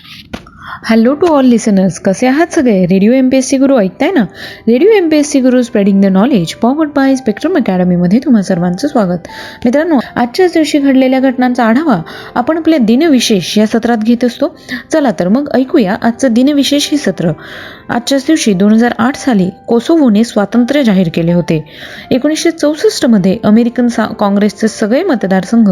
Thank you. Hello to all listeners कसे आहात सगळे? Radio M P S C Guru ऐकताय ना? Radio M P S C Guru spreading the knowledge powered by spectrum अकॅडमीमध्ये तुम्हा सर्वांचं स्वागत. मित्रांनो आजच्याच दिवशी घडलेल्या घटनांचा आढावा आपण आपल्या दिनविशेष या सत्रात घेत असतो. चला तर मग ऐकूया आजचं दिनविशेष हे सत्र. आजच्याच दिवशी दोन हजार आठ साली कोसोवोने स्वातंत्र्य जाहीर केले होते. एकोणीसशे चौसष्टमध्ये अमेरिकन सा काँग्रेसचे सगळे मतदारसंघ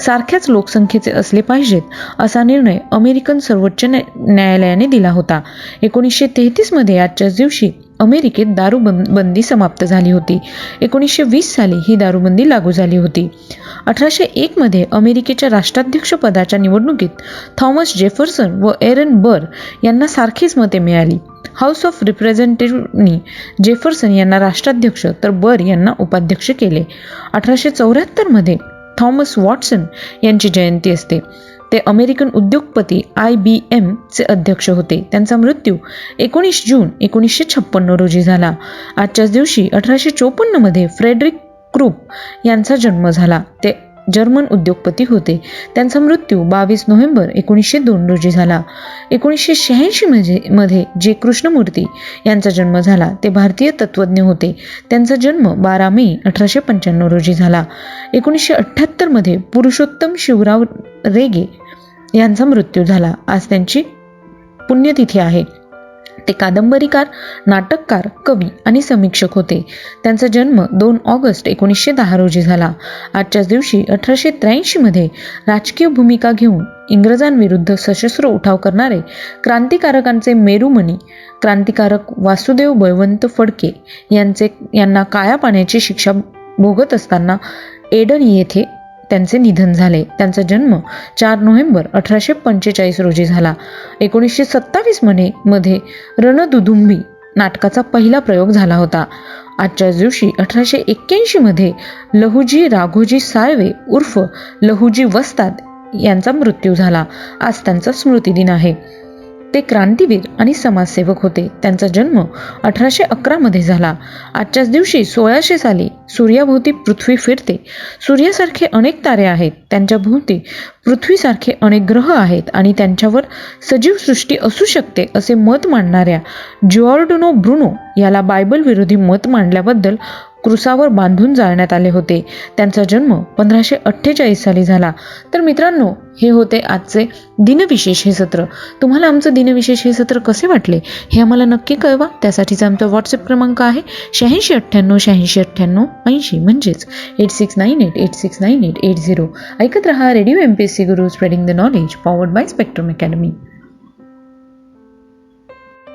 सारख्याच लोकसंख्येचे असले पाहिजेत असा निर्णय अमेरिकन सर्वोच्च न्याय न्यायालयाने दिला होता. एकोणीसशे तेहतीसमध्ये आजच्याच दिवशी अमेरिकेत दारू बंदी समाप्त झाली होती. एकोणीसशे वीस साली ही दारूबंदी लागू झाली होती. अठराशे एकमध्ये अमेरिकेच्या राष्ट्राध्यक्षपदाच्या निवडणुकीत थॉमस जेफरसन व एरन बर यांना सारखीच मते मिळाली. हाऊस ऑफ रिप्रेझेंटेटिव्हनी जेफरसन यांना राष्ट्राध्यक्ष तर बर यांना उपाध्यक्ष केले. अठराशे चौऱ्याहत्तरमध्ये थॉमस वॉटसन यांची जयंती असते. ते अमेरिकन उद्योगपती आय बी एमचे अध्यक्ष होते. त्यांचा मृत्यू एकोणीस जून एकोणीसशे छप्पन्न रोजी झाला. आजच्याच दिवशी अठराशे चोपन्नमध्ये फ्रेडरिक क्रूप यांचा जन्म झाला. ते जर्मन उद्योगपती होते. त्यांचा मृत्यू बावीस नोव्हेंबर एकोणीसशे दोन रोजी झाला. एकोणीसशे शहाऐंशी मध्ये मध्ये जे कृष्णमूर्ती यांचा जन्म झाला ते भारतीय तत्त्वज्ञ होते. त्यांचा जन्म बारा मे अठराशे पंच्याण्णव रोजी झाला. एकोणीसशे अठ्ठ्याहत्तरमध्ये पुरुषोत्तम शिवराव रेगे यांचा मृत्यू झाला. आज त्यांची पुण्यतिथी आहे. ते कादंबरीकार नाटककार कवी आणि समीक्षक होते. त्यांचा जन्म दोन ऑगस्ट एकोणीसशे दहा रोजी झाला. आजच्याच दिवशी अठराशे त्र्याऐंशीमध्ये राजकीय भूमिका घेऊन इंग्रजांविरुद्ध सशस्त्र उठाव करणारे क्रांतिकारकांचे मेरुमणी क्रांतिकारक वासुदेव बळवंत फडके यांचे यांना काळ्या पाण्याची शिक्षा भोगत असताना एडन येथे त्यांचे निधन झाले. त्यांचा जन्म चार नोव्हेंबर अठराशे पंचेचाळीस रोजी झाला. एकोणीसशे सत्तावीसमध्ये मध्ये रणदुदुंबी नाटकाचा पहिला प्रयोग झाला होता. आजच्याच दिवशी अठराशे एक्क्याऐंशीमध्ये लहुजी राघोजी साळवे उर्फ लहुजी वस्ताद यांचा मृत्यू झाला. आज त्यांचा स्मृतिदिन आहे. ते क्रांतीवीर आणि समाजसेवक होते. त्यांचा जन्म अठराशे अकरामध्ये झाला. आजच्याच दिवशी सोळाशे साली सूर्याभोवती पृथ्वी फिरते. सूर्यासारखे अनेक तारे आहेत. त्यांच्या भोवती पृथ्वीसारखे अनेक ग्रह आहेत आणि त्यांच्यावर सजीव सृष्टी असू शकते असे मत मांडणाऱ्या जॉर्डनो ब्रुनो याला बायबल विरोधी मत मांडल्याबद्दल क्रुसावर बांधून जाळण्यात आले होते. त्यांचा जन्म पंधराशे अठ्ठेचाळीस साली झाला. तर मित्रांनो हे होते आजचे दिनविशेष हे सत्र. तुम्हाला आमचं दिनविशेष हे सत्र कसे वाटले हे आम्हाला नक्की कळवा. त्यासाठीचा आमचा व्हॉट्सअप क्रमांक आहे शहाऐंशी अठ्ठ्याण्णव शहाऐंशी अठ्ठ्याण्णव ऐंशी म्हणजेच eight six nine eight eight six nine eight eight zero ऐकत रहा radio M P S C Guru spreading the knowledge powered by spectrum academy